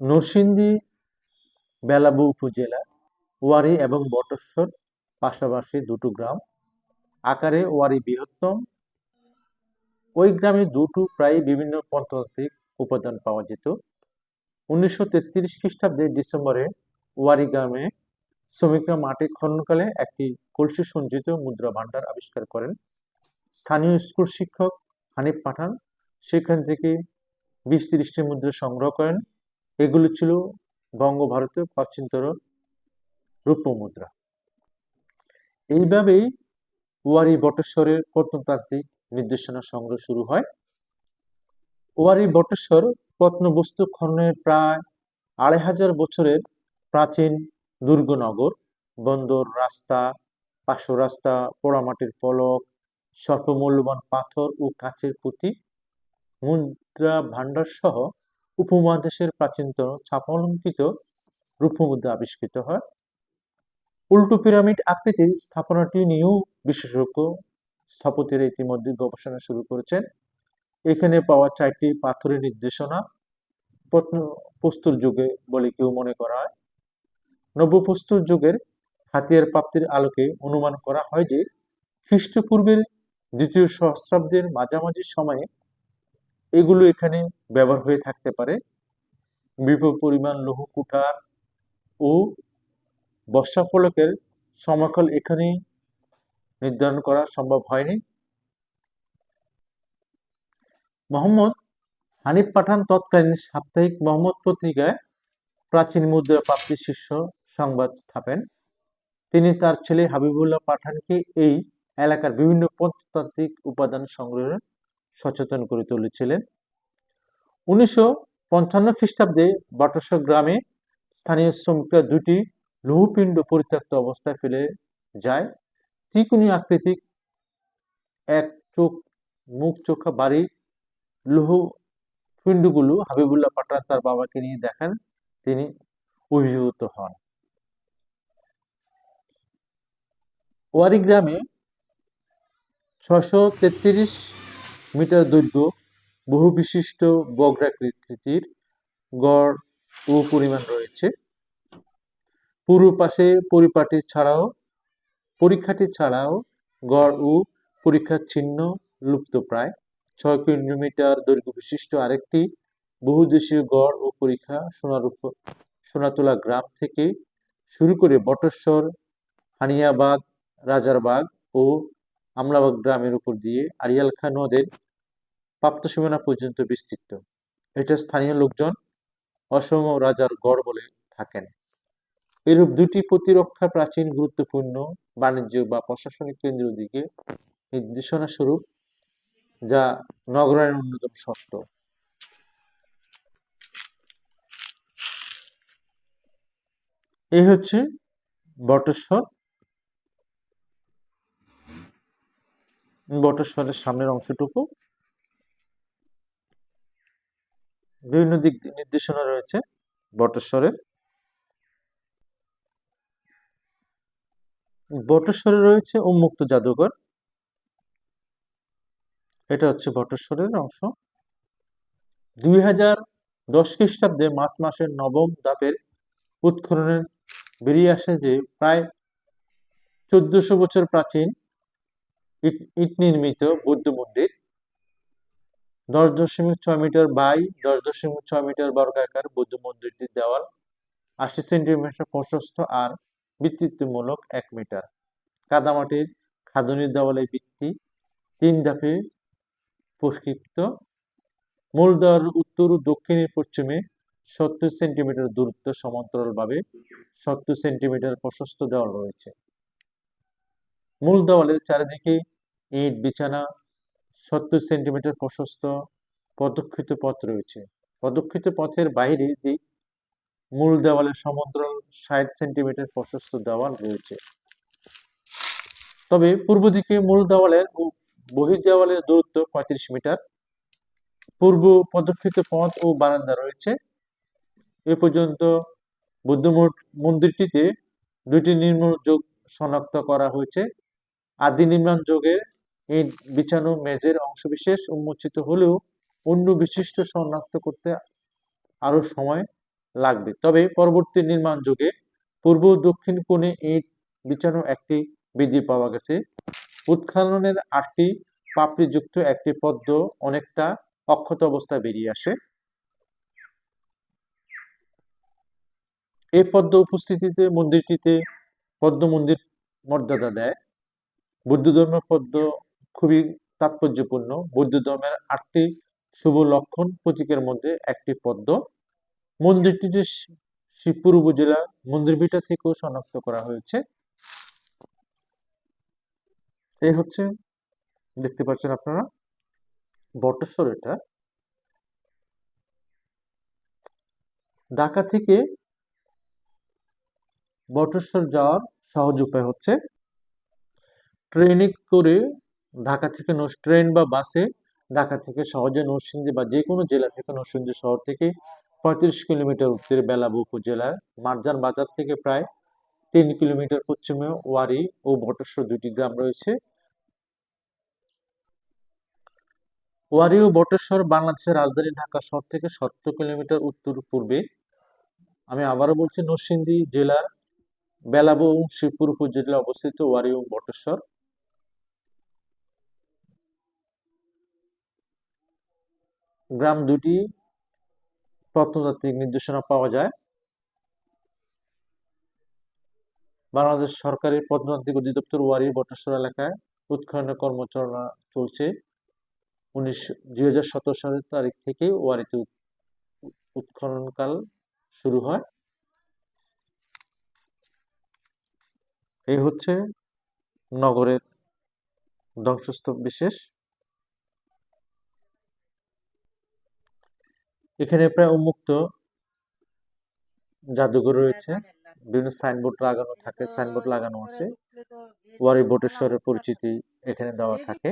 নরসিংদী, বেলাবু উপজেলা, ওয়ারি এবং বটেশ্বর পাশাপাশি দুটো গ্রাম। আকারে ওয়ারি বৃহত্তম। ওই গ্রামে দুটো প্রায় বিভিন্ন প্রত্নতাত্ত্বিক উপাদান পাওয়া যেত। উনিশশো তেত্রিশ খ্রিস্টাব্দে ডিসেম্বরে ওয়ারি গ্রামে শ্রমিকরা মাটি খননকালে একটি কলসি সঞ্চিত মুদ্রা ভাণ্ডার আবিষ্কার করেন। স্থানীয় স্কুল শিক্ষক হানিফ পাঠান সেখান থেকে বিশ তিরিশটি মুদ্রা সংগ্রহ করেন। এগুলো ছিল বঙ্গভারতীয় প্রাচীনতর রূপ্য মুদ্রা এইভাবেই ওয়ারি বটেশ্বরের প্রত্নতাত্ত্বিক নির্দেশনা সংগ্রহ শুরু হয়। ওয়ারি বটেশ্বর প্রত্নবস্তু খননের প্রায় আড়াই হাজার বছরের প্রাচীন দুর্গনগর, বন্দর রাস্তা, পার্শ্ব রাস্তা, পোড়ামাটির ফলক, স্বল্পমূল্যবান পাথর ও কাচের পুঁতি, মুদ্রা ভাণ্ডার সহ উপমহাদেশের প্রাচীনতম ছাপালঙ্কিত রূপমুদ্রা আবিষ্কৃত হয়। উল্টো পিরামিড আকৃতির স্থাপনাটি নিয়েও বিশেষজ্ঞ স্থপতিরা ইতিমধ্যে গবেষণা শুরু করেছেন। এখানে পাওয়া চারটি পাথরের নির্দেশনা প্রস্তর যুগে বলে কেউ মনে করা হয়। নব্যপ্রস্তর যুগের হাতিয়ার প্রাপ্তির আলোকে অনুমান করা হয় যে খ্রিস্টপূর্বের দ্বিতীয় সহস্রাব্দের মাঝামাঝি সময়ে এগুলো এখানে ব্যবহার হয়ে থাকতে পারে। বিপুল পরিমাণ লৌহ কুঠার ও বর্ষা ফলকের এখানে নির্ধারণ করা সম্ভব হয়নি। মোহাম্মদ হানিফ পাঠান তৎকালীন সাপ্তাহিক মোহাম্মদ পত্রিকায় প্রাচীন মুদ্রা প্রাপ্তির শীর্ষ সংবাদ স্থাপেন। তিনি তার ছেলে হাবিবুল্লাহ পাঠানকে এই এলাকার বিভিন্ন প্রত্নতাত্ত্বিক উপাদান সংগ্রহে সচেতন করে তুলেছিলেন। উনিশশো পঞ্চান্ন খ্রিস্টাব্দে বাটাসর গ্রামে স্থানীয় শ্রমিকরা দুটি লৌহপিণ্ড পরিত্যক্ত অবস্থায় ফেলে যায়। ত্রিকোণী আকৃতিক এক চোখ, মুখ, চোখা, বাড়ি লৌহ পিণ্ডগুলো হাবিবুল্লাহ পাঠান তার বাবাকে নিয়ে দেখান, তিনি অভিভূত হন। ওয়ারি গ্রামে ছশো তেত্রিশ মিটার দৈর্ঘ্য বহু বিশিষ্ট বগ্রাকৃতির গড় ও পরিমাণ রয়েছে। পূর্ব পাশে পরিপাটি ছাড়াও, পরীক্ষাটি ছাড়াও গড় ও পরীক্ষার চিহ্ন লুপ্ত প্রায়। ছয় কিলোমিটার দৈর্ঘ্য বিশিষ্ট আরেকটি বহুদেশীয় গড় ও পরীক্ষা সোনারূপ সোনাতলা গ্রাম থেকে শুরু করে বটেশ্বর হানিয়াবাদ রাজারবাগ ও আমলাবাগ গ্রামের উপর দিয়ে আড়িয়াল খাঁ নদের প্রাপ্ত সীমানা পর্যন্ত বিস্তৃত। এটা স্থানীয় লোকজন অসম রাজার গড় বলে থাকেন। এরূপ দুটি প্রতিরক্ষা প্রাচীন গুরুত্বপূর্ণ বাণিজ্য বা প্রশাসনিক কেন্দ্রের দিকে নির্দেশনা স্বরূপ যা নগরায়ণ অন্যতম শর্ত। এই হচ্ছে বটেশ্বর বটেশ্বরের সামনের অংশটুকু। বিভিন্ন দিক নির্দেশনা রয়েছে বটেশ্বরের। বটেশ্বরে রয়েছে উন্মুক্ত জাদুঘর। এটা হচ্ছে বটেশ্বরের অংশ। দুই হাজার দশ খ্রিস্টাব্দে মার্চ মাসের নবম ধাপের উৎখননের বেরিয়ে আসে যে প্রায় চোদ্দশো বছর প্রাচীন ইট নির্মিত বৌদ্ধ মন্দির। দশ দশমিক ছয় মিটার বাই দশ দশমিক ছয় মিটার বর্গাকার বৌদ্ধ মন্দিরটির দেওয়াল, আশি সেন্টিমিটার প্রশস্ত আর বৃত্তিত্বমূলক এক মিটার। কাদামাটির খাদনির দেওয়ালে ভিত্তি তিন ধাপে প্রস্কৃত মূল দেওয়ার উত্তর ও দক্ষিণে পশ্চিমে সত্তর সেন্টিমিটার দূরত্ব সমান্তরালভাবে সত্তর সেন্টিমিটার প্রশস্ত দেওয়াল রয়েছে। মূল দেওয়ালের চারিদিকে ইট, বিছানা, সত্তর সেন্টিমিটার প্রশস্ত পদক্ষিত পথ রয়েছে। পদক্ষিত পথের বাইরে দিক মূল দেওয়ালের সমান্তরাল ষাট সেন্টিমিটার প্রশস্ত দেওয়াল রয়েছে। তবে পূর্ব দিকে মূল দেওয়ালের ও বহির দেওয়ালের দূরত্ব পঁয়ত্রিশ মিটার। পূর্ব পদক্ষিত পথ ও বারান্দা রয়েছে। এ পর্যন্ত বুদ্ধমঠ মন্দিরটিতে দুইটি নির্মাণ যোগ শনাক্ত করা হয়েছে। আদি নির্মাণ যোগে ইট বিছানো মেঝের অংশবিশেষ উন্মোচিত হলেও অন্য বিশিষ্ট শনাক্ত করতে আরও সময় লাগবে। তবে পরবর্তী নির্মাণ যুগে পূর্ব দক্ষিণ কোণে ইট বিছানো একটি বিধি পাওয়া গেছে। উৎখননের আটটি পাপড়িযুক্ত একটি পদ্ম অনেকটা অক্ষত অবস্থায় বেরিয়ে আসে। এই পদ্ম উপস্থিতিতে মন্দিরটিতে পদ্ম মন্দির মর্যাদা দেয়। বৌদ্ধ ধর্মের পদ্ম খুবই তাৎপর্যপূর্ণ। বৌদ্ধ ধর্মের আটটি শুভ লক্ষণ প্রতীকের মধ্যে একটি পদ্ম মন্দিরটিতে শি- শিবপুর উপজেলা মন্দিরভিটা থেকেও শনাক্ত করা হয়েছে। এই হচ্ছে, দেখতে পাচ্ছেন আপনারা, বটেশ্বর এটা। ঢাকা থেকে বটেশ্বর যাওয়ার সহজ উপায় হচ্ছে ট্রেনে করে ঢাকা থেকে ট্রেন বা বাসে ঢাকা থেকে সহজে নরসিংদী বা যে কোনো জেলা থেকে নরসিংদী শহর থেকে পঁয়ত্রিশ কিলোমিটার উত্তরে বেলাবু উপজেলার মারজান বাজার থেকে প্রায় তিন কিলোমিটার পশ্চিমে ওয়ারি ও বটেশ্বর দুটি গ্রাম রয়েছে। ওয়ারি ও বটেশ্বর বাংলাদেশের রাজধানী ঢাকা শহর থেকে সত্তর কিলোমিটার উত্তর পূর্বে। আমি আবারও বলছি, নরসিংদী জেলার বেলাবু এবং শিবপুর উপজেলায় অবস্থিত ওয়ারি ও বটেশ্বর গ্রাম দুটি প্রত্নতাত্ত্বিক নির্দেশনা পাওয়া যায়। বাংলাদেশ সরকারের প্রত্নতাত্ত্বিক অধিদপ্তর ওয়ারি, বটেশ্বর এলাকায় উৎখননের কর্মচরণা চলছে। উনিশ, দুই হাজার সতেরো সালের তারিখ থেকে ওয়ারিতে উৎ- উৎখননকাল শুরু হয়। এই হচ্ছে নগরের ধ্বংসস্তূপ বিশেষ। এখানে প্রায় উন্মুক্ত জাদুঘর রয়েছে। বিভিন্ন সাইনবোর্ড লাগানো থাকে সাইনবোর্ড লাগানো আছে। ওয়ারি বোটেশ্বরের পরিচিতি এখানে দেওয়া থাকে।